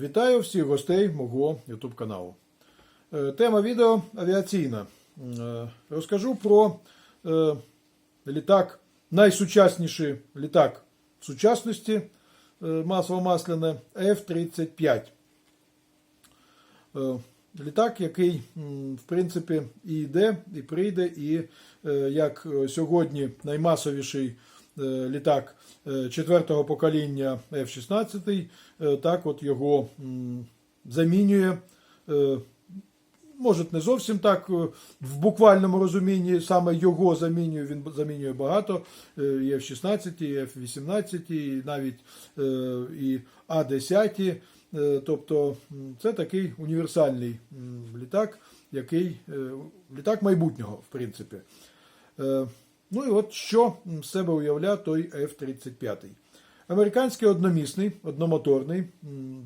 Вітаю всіх гостей мого YouTube каналу. Е, Тема відео авіаційна. Е, Розкажу про е, літак, найсучасніший літак в сучасності е, масло-масляне F-35. Е, Літак, який, в принципі, і йде, і прийде, і як сьогодні наймасовіший літак е, четвертого покоління F-16, е, так от його замінює. е, Може, не зовсім так, е, в буквальному розумінні саме його замінює, він замінює багато. е, І F-16, і F-18, і навіть е, і А-10. Е, Тобто це такий універсальний літак, який е, літак майбутнього, в принципі. Ну і от що з себе уявляє той F-35. Американський одномісний, одномоторний,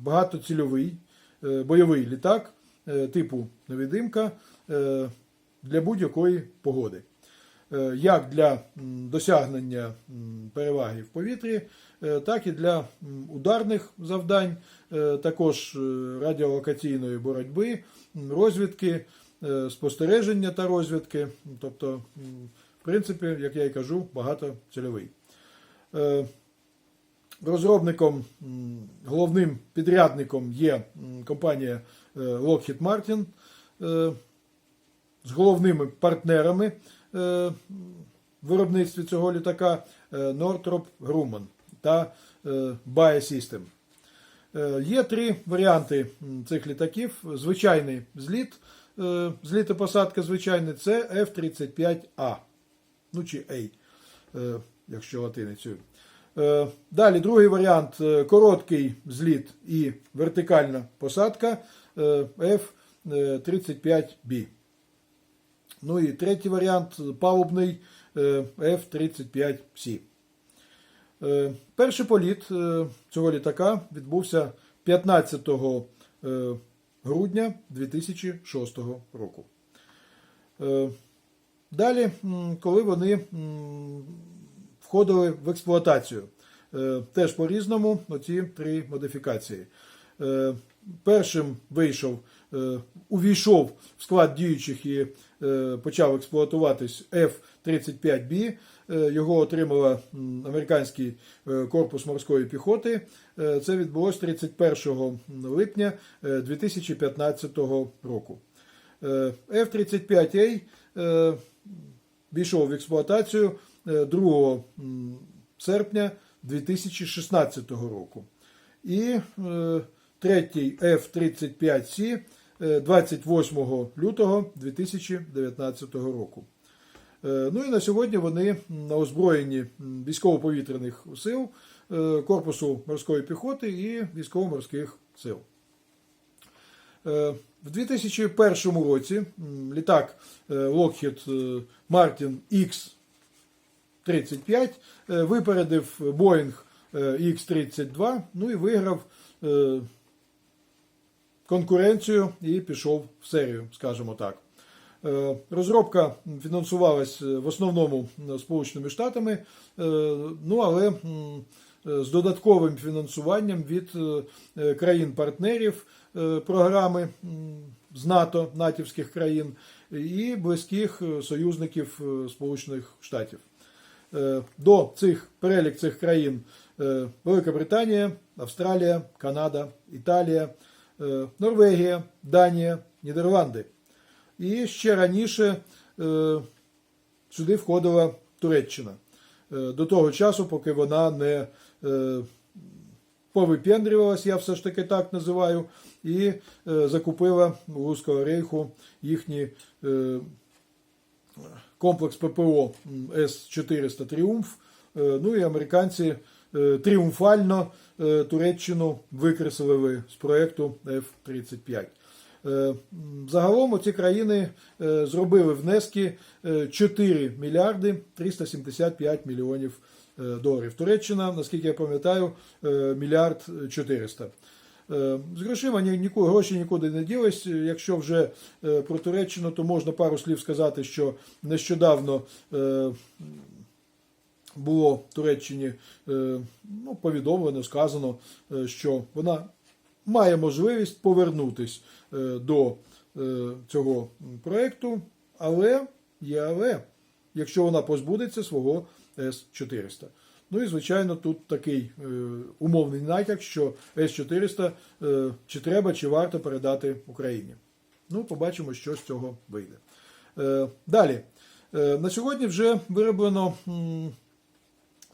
багатоцільовий е, бойовий літак е, типу невидимка е, для будь-якої погоди. Як для досягнення переваги в повітрі, так і для ударних завдань, також радіолокаційної боротьби, розвідки, спостереження та розвідки. Тобто, в принципі, як я і кажу, багатоцільовий. Е, Розробником, головним підрядником є компанія е, Lockheed Martin е, з головними партнерами в виробництві цього літака Northrop Grumman та Bae System. Є три варіанти цих літаків. Звичайний зліт, зліт і посадка звичайний це F-35A, ну чи A, е, якщо латиницею. Е, Далі другий варіант е, короткий зліт і вертикальна посадка е, F-35B. Ну і третій варіант палубний е, F-35C. Е, Перший політ цього літака відбувся 15 е, грудня 2006 року. Далі, коли вони входили в експлуатацію, е, теж по-різному оці три модифікації. Е, Першим вийшов, е, увійшов в склад діючих і почав експлуатуватись F-35B. Е, Його отримала американський корпус морської піхоти. Це відбулось 31 липня е, 2015 року. Е, F-35A е, війшов в експлуатацію е, 2 серпня 2016 року. І е, третій F-35C е, 28 лютого 2019 року. Е, Ну і на сьогодні вони на озброєнні військово-повітряних сил, е, Корпусу морської піхоти і військово-морських сил. В 2001 році літак е, Lockheed е, Martin X-35 е, випередив Boeing е, X-32, ну і виграв конкуренцію і пішов в серію, скажімо так. Розробка фінансувалась в основному Сполученими Штатами, ну але з додатковим фінансуванням від е, е, країн-партнерів е, програми з НАТО, натівських країн і близьких е, союзників е, Сполучених Штатів. Е, До цих перелік цих країн е, Велика Британія, Австралія, Канада, Італія, е, Норвегія, Данія, Нідерланди. І ще раніше е, сюди входила Туреччина. Е, До того часу, поки вона не е, повипендрювалась, я все ж таки так називаю, і е, закупила у Руського рейху їхні е, комплекс ППО С-400 Тріумф. Е, Ну і американці е, тріумфально е, Туреччину викреслили з проєкту F-35. Е, м, Загалом ці країни е, зробили внески е, 4 мільярди 375 мільйонів е, доларів. Туреччина, наскільки я пам'ятаю, е, мільярд 400. Е, З грошима ні- ніку- гроші нікуди не ділись. Якщо вже е, про Туреччину, то можна пару слів сказати, що нещодавно е, було Туреччині е, ну, повідомлено, сказано, е, що вона має можливість повернутись е, до е, цього проекту, але є але, якщо вона позбудеться свого С-400. Ну і, звичайно, тут такий е, умовний натяк, що С-400 е, чи треба, чи варто передати Україні. Ну, побачимо, що з цього вийде. Е, далі. Е, на сьогодні вже вироблено.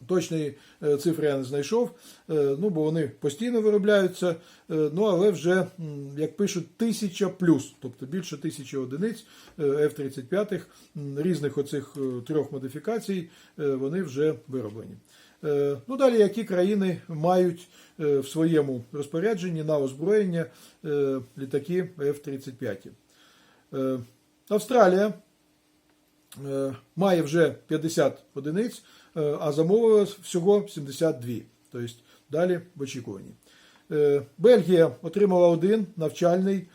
Точної е, цифри я не знайшов, е, ну бо вони постійно виробляються. е, Ну але вже, як пишуть, тисяча плюс, тобто більше тисячі одиниць е, F-35 різних оцих трьох модифікацій, вони вже вироблені. Ну далі, які країни мають в своєму розпорядженні на озброєння літаки F-35? Е, Австралія має вже 50 одиниць, е, а замовила всього 72. Тобто далі в очікуванні. Е, Бельгія отримала один навчальний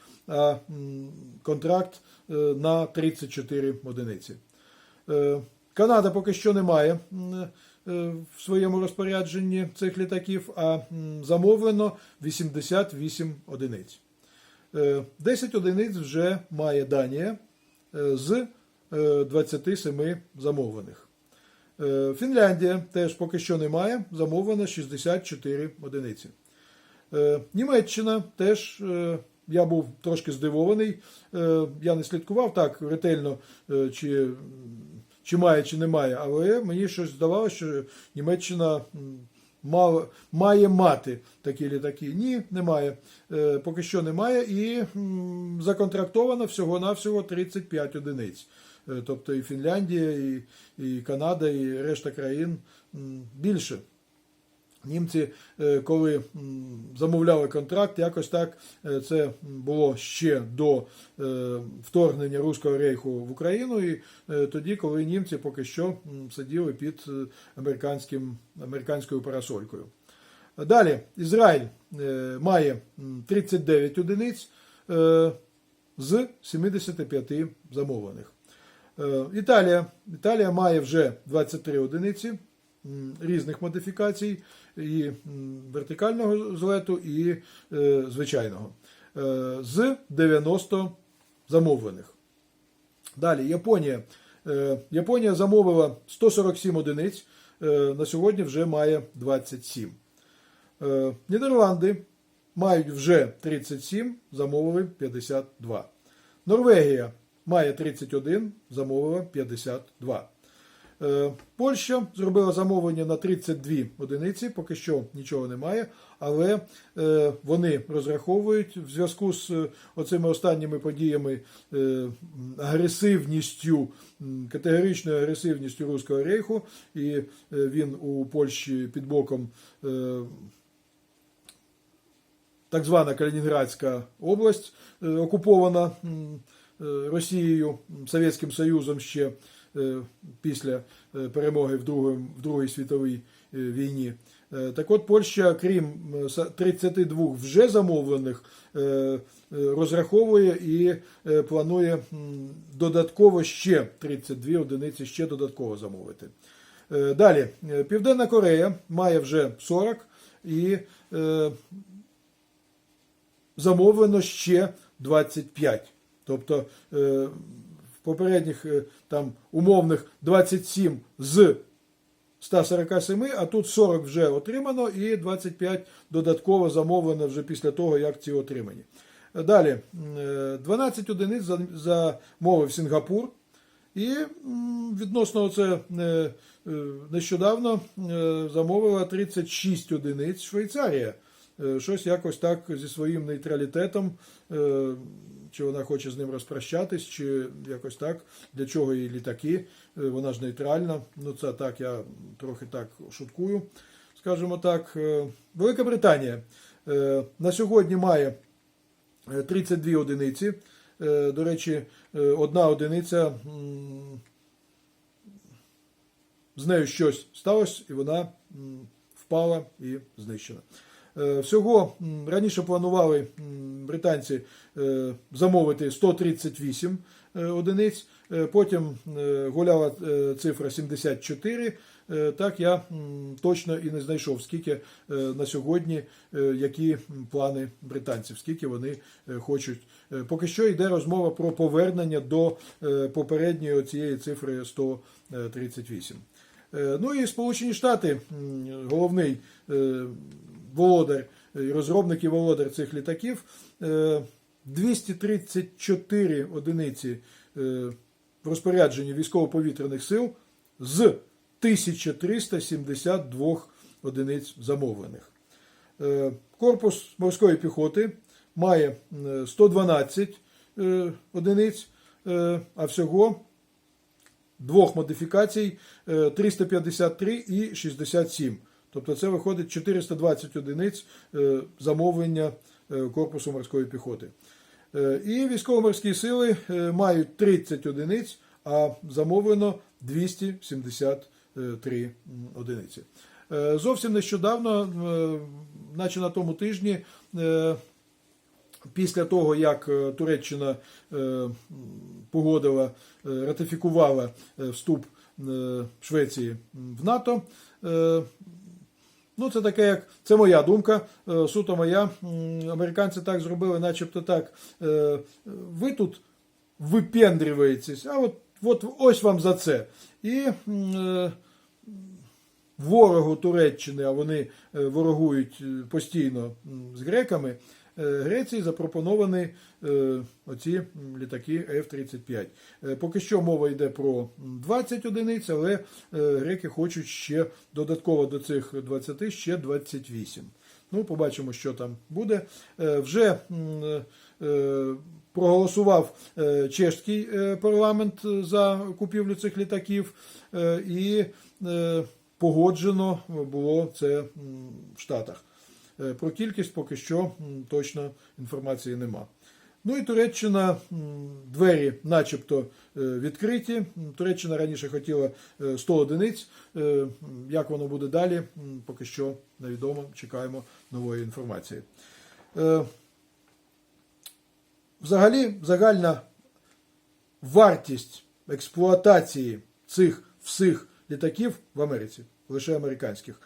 контракт е, на 34 одиниці. Е, Канада поки що не має е, в своєму розпорядженні цих літаків, а замовлено 88 одиниць. Е, 10 одиниць вже має Данія е, з е, 27 замовлених. Е, Фінляндія теж поки що не має, замовлено 64 одиниці. Е, Німеччина теж е, я був трошки здивований. Я не слідкував так ретельно, чи, чи має, чи не має, але мені щось здавалося, що Німеччина мав- має мати такі літаки. Ні, немає. Поки що немає. І законтрактовано всього-навсього 35 одиниць. Е, Тобто і Фінляндія, і, і Канада, і решта країн більше. Німці, е, коли замовляли контракт, якось так е, це було ще до вторгнення Руського рейху в Україну, і тоді, коли німці поки що сиділи під американським, американською парасолькою. Далі, Ізраїль має 39 одиниць з 75 замовлених. Е, Італія. Італія має вже 23 одиниці різних модифікацій, і вертикального злету, і е, звичайного. Е, з 90 замовлених. Далі Японія. Японія замовила 147 одиниць, на сьогодні вже має 27. Е, Нідерланди мають вже 37, замовили 52. Норвегія має 31, замовила 52. Е, Польща зробила замовлення на 32 одиниці, поки що нічого немає, але е, вони розраховують в зв'язку з е, оцими останніми подіями агресивністю, категоричною агресивністю Руського рейху, і він у Польщі під боком так звана Калінінградська область, окупована Росією, м, Совєтським Союзом ще е, після е, перемоги в Другій, в Другій світовій е, війні. Е, Так от Польща, крім е, 32 вже замовлених, е, е, розраховує і е, планує додатково ще 32 одиниці ще додатково замовити. Е, Далі, Е, Південна Корея має вже 40 і е, замовлено ще 25. Тобто е, в попередніх е, там умовних 27 з 147, а тут 40 вже отримано і 25 додатково замовлено вже після того, як ці отримані. Далі, е, 12 одиниць замовив Сінгапур. І відносно це е, е, нещодавно е, замовила 36 одиниць Швейцарія. Е, Щось якось так зі своїм нейтралітетом, е, чи вона хоче з ним розпрощатись, чи якось так, для чого їй літаки, Е, вона ж нейтральна. Ну, це так, я трохи так шуткую, скажімо так. Е, Велика Британія е, на сьогодні має е, 32 одиниці. До речі, одна одиниця з нею щось сталося, і вона впала і знищена. Е, Всього раніше планували британці е, замовити 138 е, одиниць, потім гуляла цифра 74, е, так я точно і не знайшов, скільки на сьогодні, які плани британців, скільки вони хочуть. Поки що йде розмова про повернення до попередньої цієї цифри 138. Е, Ну і Сполучені Штати, головний володар, е, розробник і володар цих літаків, е, 234 одиниці е, в розпорядженні військово-повітряних сил з 1372 одиниць замовлених. Е, Корпус морської піхоти має е, 112 е, одиниць, е, а всього двох модифікацій е, 353 і 67. Тобто це виходить 420 одиниць е, замовлення е, корпусу морської піхоти. Е, І військово-морські сили мають 30 одиниць, а замовлено 273 одиниці. Зовсім нещодавно, наче на тому тижні, після того, як Туреччина погодила, ратифікувала вступ Швеції в НАТО. Ну, це таке, як це моя думка, е, суто моя. Американці так зробили, начебто так. е, Ви тут випендрюєтесь, а от, от ось вам за це. І е, ворогу Туреччини, а вони ворогують постійно з греками. Е, Греції запропоновані е, оці літаки F-35. Е, Поки що мова йде про 20 одиниць, але греки хочуть ще додатково до цих 20 ще 28. Ну, побачимо, що там буде. Вже проголосував чешський парламент за купівлю цих літаків, і погоджено було це в Штатах. Е, Про кількість поки що точно інформації нема. Ну і Туреччина двері, начебто, е, відкриті. Туреччина раніше хотіла е, 100 одиниць. Е, Як воно буде далі, поки що невідомо. Чекаємо нової інформації. Взагалі, загальна вартість експлуатації цих всіх літаків в Америці, лише американських,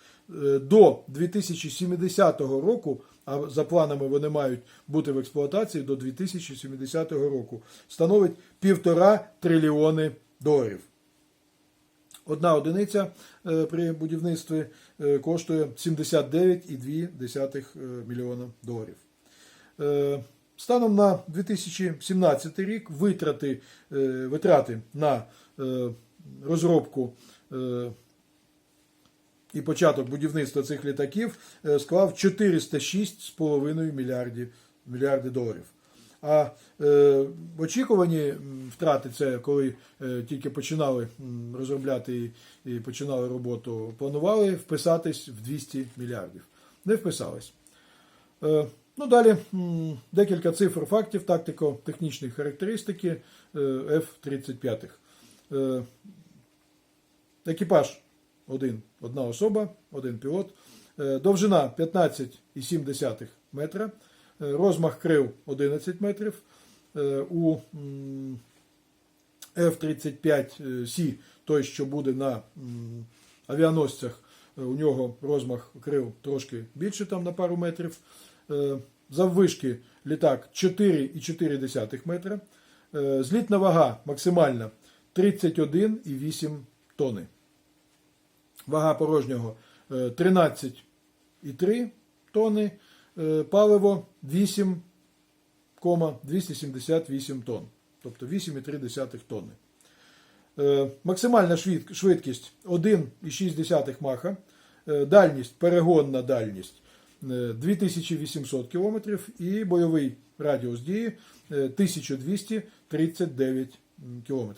до 2070 року, а за планами вони мають бути в експлуатації до 2070 року, становить півтора трильйони доларів. Одна одиниця е, при будівництві е, коштує 79,2 мільйона доларів. Е, Станом на 2017 рік витрати, е, витрати на е, розробку е, і початок будівництва цих літаків е, склав 406,5 мільярдів мільярди доларів. А е, очікувані втрати, це коли е, тільки починали розробляти і, і починали роботу, планували вписатись в 200 мільярдів. Не вписались. Е, Ну, далі м, декілька цифр фактів, тактико-технічні характеристики е, F-35. Е, Екіпаж один, одна особа, один пілот. Е, Довжина 15,7 метра. Е, Розмах крил 11 метрів. Е, У F-35C, той, що буде на авіаносцях, у нього розмах крил трошки більше, там на пару метрів. Заввишки літак 4,4 метра. Злітна вага максимальна 31,8 тони. Вага порожнього е, 13,3 тони. Е, Паливо 8,278 тонн. Тобто 8,3 тонни. Е, Максимальна швидкість 1,6 маха. Е, Дальність, перегонна дальність е, 2800 км і бойовий радіус дії е, 1239 км.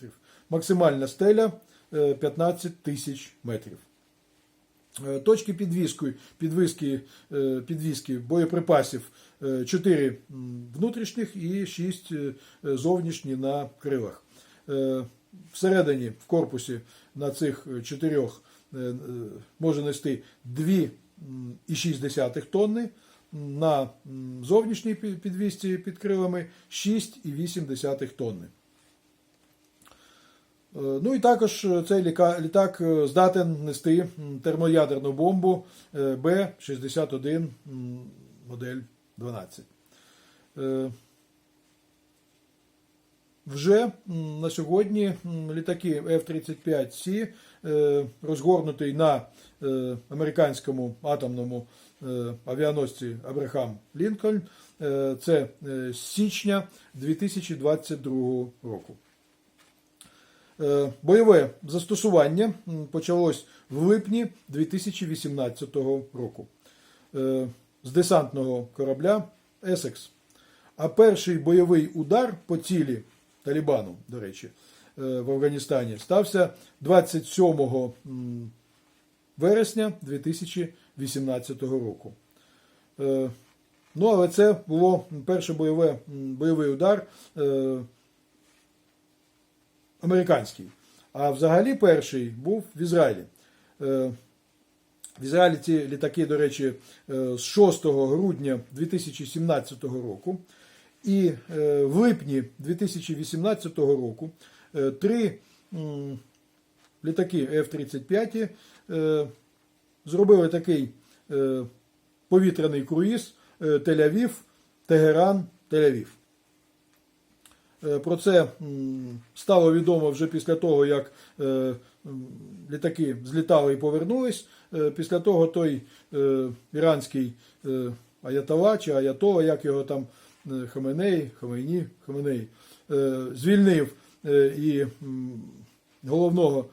Максимальна стеля е, 15 тисяч метрів. Е, Точки підвіски, підвіски, е, підвіски боєприпасів 4 внутрішніх і 6 зовнішні на крилах. Е, Всередині в корпусі на цих чотирьох е, е, може нести 2,6 тонни, на зовнішній підвісці під крилами 6,8 тонни. Е, Ну і також е, цей літак е, здатен нести термоядерну бомбу е, Б-61 м, модель 12. Е, Вже на сьогодні літаки F-35C е, розгорнутий на американському атомному авіаносці Абрахам Лінкольн. Це січня 2022 року. Е, Бойове застосування почалось в липні 2018 року е, з десантного корабля Есекс. А перший бойовий удар по цілі Талібану, до речі, е, в Афганістані стався 27 вересня 2018 року. Ну, але це було перший бойовий удар американський. А взагалі перший був в Ізраїлі. Е, В Ізраїлі ці літаки, до речі, е, з 6 грудня 2017 року. І е, в липні 2018 року три літаки F-35 е, зробили такий повітряний круїз Тель-Авів, Тегеран, Тель-Авів. Е, Про це стало відомо вже після того, як е, літаки злітали і повернулись. Е, Після того той іранський Аятола чи Аятола, як його там Хаменей, Хамейні, Хаменей, звільнив і головного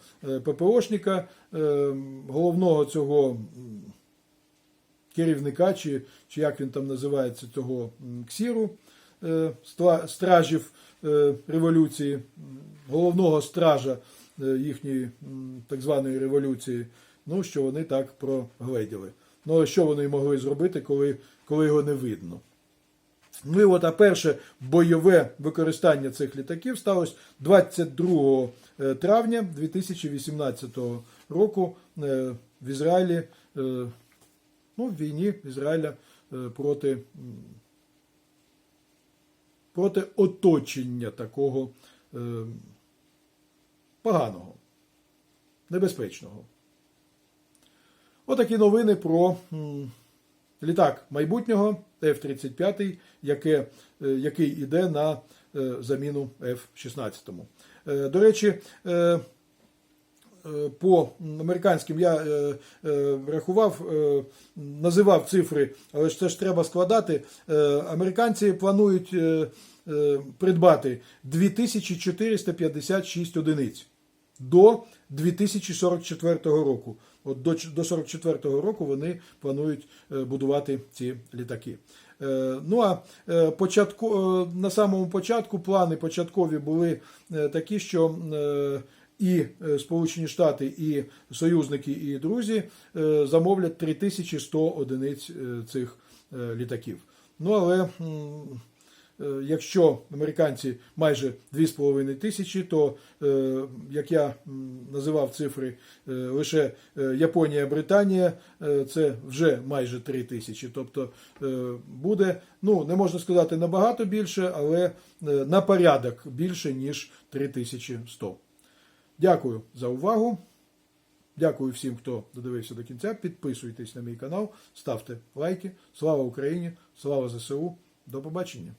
ППОшника, головного цього керівника, чи, чи як він там називається, цього ксіру стражів революції, головного стража е, їхньої так званої революції, ну, що вони так прогледіли. Ну, а що вони могли зробити, коли, коли його не видно? Ну і от, а перше бойове використання цих літаків сталося 22 травня 2018 року е, в Ізраїлі, е, ну, в війні Ізраїля е, проти, проти оточення такого е, поганого, небезпечного. Отакі новини про м, літак майбутнього F-35, яке, е, який йде на е, заміну F-16. Е, До речі, е, по американським я е, е, рахував, е, називав цифри, але ж це ж треба складати. Е, Американці планують придбати 2456 одиниць до 2044 року. От до, ч- до 44 року вони планують будувати ці літаки. Ну а початку, на самому початку плани початкові були такі, що і е, Сполучені Штати, і союзники, і друзі е, замовлять 3100 одиниць е, цих літаків. Ну але Якщо американці майже 2,5 тисячі, то, як я називав цифри, лише Японія, Британія це вже майже 3 тисячі. Тобто буде, ну не можна сказати набагато більше, але на порядок більше, ніж 3100. Дякую за увагу. Дякую всім, хто додивився до кінця. Підписуйтесь на мій канал, ставте лайки. Слава Україні! Слава ЗСУ! До побачення!